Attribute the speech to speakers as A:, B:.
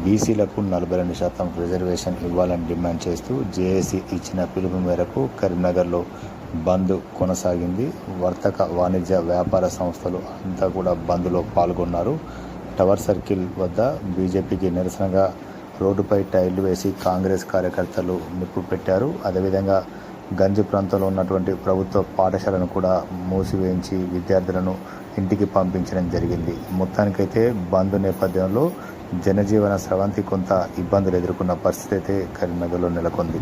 A: బీసీలకు నలభై రెండు శాతం రిజర్వేషన్ ఇవ్వాలని డిమాండ్ చేస్తూ జేఏసీ ఇచ్చిన పిలుపు మేరకు కరీంనగర్లో బంద్ కొనసాగింది. వర్తక వాణిజ్య వ్యాపార సంస్థలు అంతా కూడా బంద్లో పాల్గొన్నారు. టవర్ సర్కిల్ వద్ద బీజేపీకి నిరసనగా రోడ్డుపై టైర్లు వేసి కాంగ్రెస్ కార్యకర్తలు నిప్పు పెట్టారు. అదేవిధంగా గంజి ప్రాంతంలో ఉన్నటువంటి ప్రభుత్వ పాఠశాలను కూడా మూసివేయించి విద్యార్థులను ఇంటికి పంపించడం జరిగింది. మొత్తానికైతే బంద్ నేపథ్యంలో జనజీవన స్రవంతి కొంత ఇబ్బందులు ఎదుర్కొన్న పరిస్థితి అయితే కరీంనగర్లో నెలకొంది.